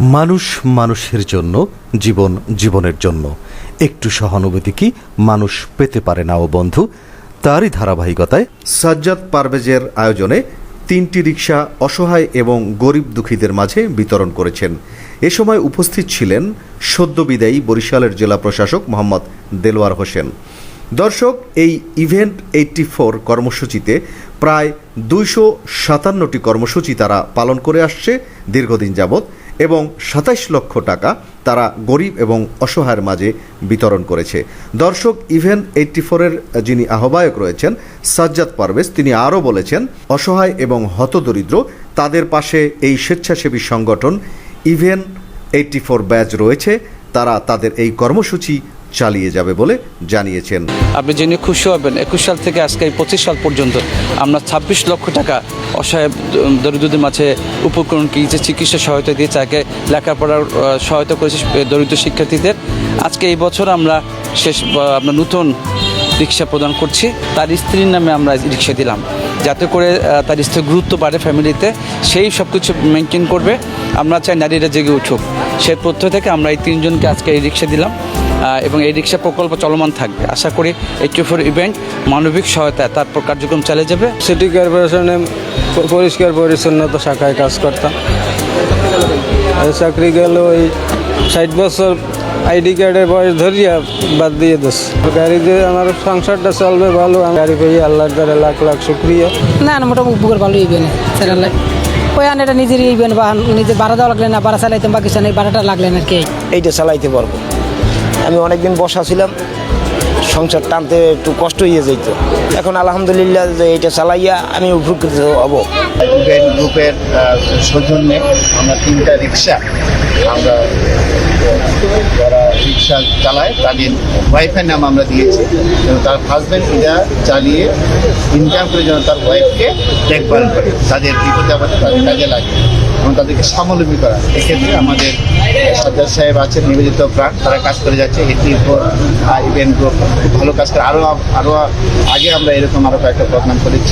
মানুষ মানুষের জন্য, জীবন জীবনের জন্য। একটু সহানুভূতি কি মানুষ পেতে পারে না ও বন্ধু? তারই ধারাবাহিকতায় সাজ্জাদ পারভেজের আয়োজনে তিনটি রিক্সা অসহায় এবং গরিব দুঃখীদের মাঝে বিতরণ করেছেন। এ সময় উপস্থিত ছিলেন সদ্য বিদায়ী বরিশালের জেলা প্রশাসক মোহাম্মদ দেলোয়ার হোসেন। দর্শক, এই ইভেন্ট এইটটি ফোর কর্মসূচিতে প্রায় দুইশো সাতান্নটি কর্মসূচি তারা পালন করে আসছে। দীর্ঘদিন যাবৎ এবং সাতাইশ লক্ষ টাকা তারা গরিব এবং অসহায়ের মাঝে বিতরণ করেছে। দর্শক, ইভেন এইটটি ফোরের যিনি আহ্বায়ক রয়েছেন, সাজ্জাদ পারভেজ, তিনি আরও বলেছেন, অসহায় এবং হতদরিদ্র, তাদের পাশে এই স্বেচ্ছাসেবী সংগঠন ইভেন এইটটি ফোর ব্যাচ রয়েছে, তারা তাদের এই কর্মসূচি চালিয়ে যাবে বলে জানিয়েছেন। আপনি জেনে খুশি হবেন, একুশ সাল থেকে আজকে এই পঁচিশ সাল পর্যন্ত আমরা ছাব্বিশ লক্ষ টাকা অসহায় দরিদ্রদের মাঝে উপকরণ কি যে চিকিৎসা সহায়তা দিয়ে তাকে লেখাপড়ার সহায়তা করেছি দরিদ্র শিক্ষার্থীদের। আজকে এই বছর আমরা শেষ আমরা নতুন রিক্সা প্রদান করছি। তার স্ত্রীর নামে আমরা রিক্সা দিলাম, যাতে করে তার স্ত্রীর গুরুত্ব বাড়ে ফ্যামিলিতে। সেই সব কিছু মেনটেন করবে। আমরা চাই নারীরা জেগে উঠুক। সে প্রত্যয় থেকে আমরা এই তিনজনকে আজকে এই রিক্সা দিলাম। এবং এই রিক্সা প্রকল্প চলমান থাকবে। আশা করি এইচটি ফোর ইভেন্ট মানবিক সহায়তায় তারপর কার্যক্রম চালিয়ে যাবে। সিটি কর্পোরেশনে পরিষ্কার পরিচ্ছন্নতা শাখায় কাজ করতাম। এই চাকরি গেল ওই ষাট বছর আইডি কার্ডের বয়স ধরিয়া বাদ দিয়ে দিস। দিয়ে আমার সংসারটা চলবে ভালো গাড়ি পেয়ে আল্লাহর দ্বারা লাখ লাখ শুক্রিয়া। না না মোটামুটি উপকার ভালো ইবেন সেটালে ওই আন এটা নিজেরই ইবেন বা নিজে ভাড়া দেওয়া লাগলে না ভাড়া চালাইতাম বা কিছু নেই ভাড়াটা লাগলে না আর কি। এইটা চালাইতে পারব। আমি অনেকদিন বসা ছিলাম, সংসার টানতে একটু কষ্ট হয়ে যেত এখন আলহামদুলিল্লাহ যে এটা চালাইয়া আমি উপকৃত হব। গ্রুপের সৌজন্যে আমরা তিনটা রিক্সা আমরা রিক্সা চালায় তাদের ওয়াইফের নাম আমরা দিয়েছি। তার হাজব্যান্ড এটা চালিয়ে ইনকাম করে যেন তার ওয়াইফকে দেখভাল করে। তাদের বিপদে আপদে তাদের কাজে লাগে এবং তাদেরকে স্বাবলম্বী করা। এক্ষেত্রে আমাদের সর্দার সাহেব আছেন, নিবেদিত প্রাণ। তারা কাজ করে যাচ্ছে। এটি ইভেন্ট গ্রুপ খুব ভালো কাজ করে। আরও আরও আগে আমরা এরকম আরও কয়েকটা প্রোগ্রাম করেছি।